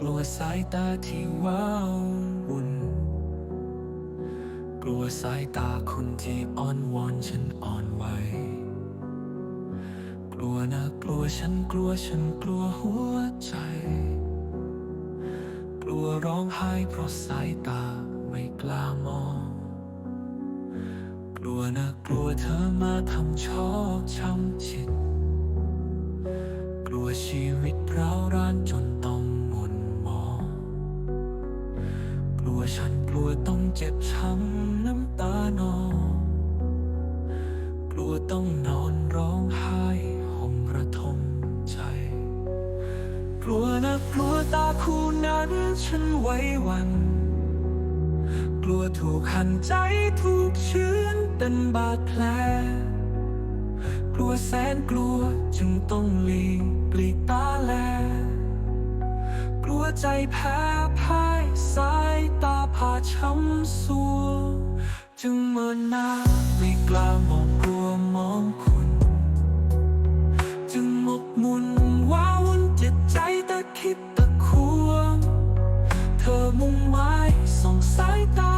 กลัวสายตาที่ว้าววุ่น กลัวสายตาคนที่อ่อนวอนฉันอ่อนไหว กลัวนะกลัวฉันกลัวฉันกลัวหัวใจ กลัวร้องไห้เพราะสายตาไม่กล้ามอง กลัวนะกลัวเธอมาทำชอกช้ำจิต กลัวชีวิตร้าวร้านจน วต้องเจ็บช้ำน้ำตานอง กลัวต้องนอนร้องไห้ห่มระทมใจ กลัวนะกลัวตาคู่นั้นฉันไว้วัน กลัวถูกหันใจถูกเชื้อนเป็นบาดแผล กลัวแสนกลัวจึงต้องหลีกปลีกตาแล กลัวใจแพ้พ่ายสายตา ผ่าช้ำสัวจึงเมินหน้าไม่กล้ามองกลัวมองคุณ จึงหมกมุ่นว้าวุ่นจิตใจแต่คิดตะควงเธอมุ่งหม้ส่องสายตา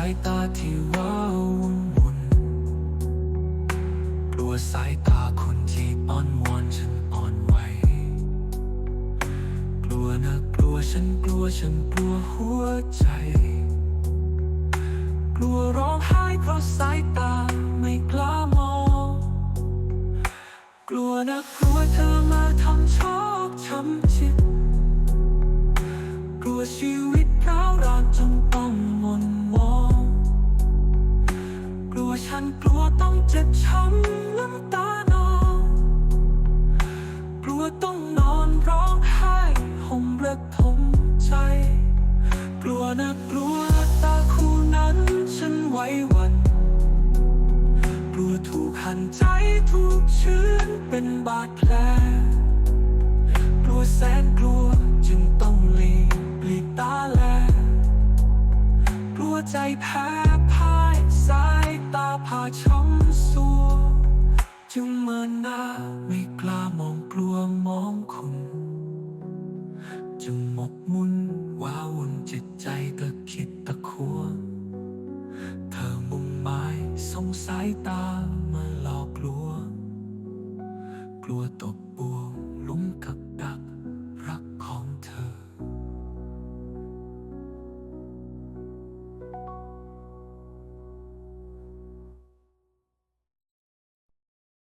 ายตาที่ว้าววุ่นวุ่นกลัวสายตาคนที่อ้อนวอนฉันอ่อนไหวกลัวนะกลัวฉันกลัวฉันกลัวหัวใจ กลัวร้องไห้เพราะสายตาไม่กล้ามอง กลัวนะกลัวเธอมาทำชอกช้ำจิต กลัวต้องเจ็บช้ำน้ำตานองกลัวต้องนอนร้องไห้ห่มระทมใจ กลัวนะกลัวตาคู่นั้นฉันไว้วัน กลัวถูกหันใจถูกชื้นเป็นบาดแผล กลัวแสนกลัวจึงต้องหลีกปลีกตาแลกลัวใจแพ้ ผ่าช้ำสัวจึงเมินหน้าไม่กล้ามองกลัวมองคุณจึงหมกมุ่นว้าวุ่นจิตใจตะคิดตะควเธอมุ่งหมายสงสายตา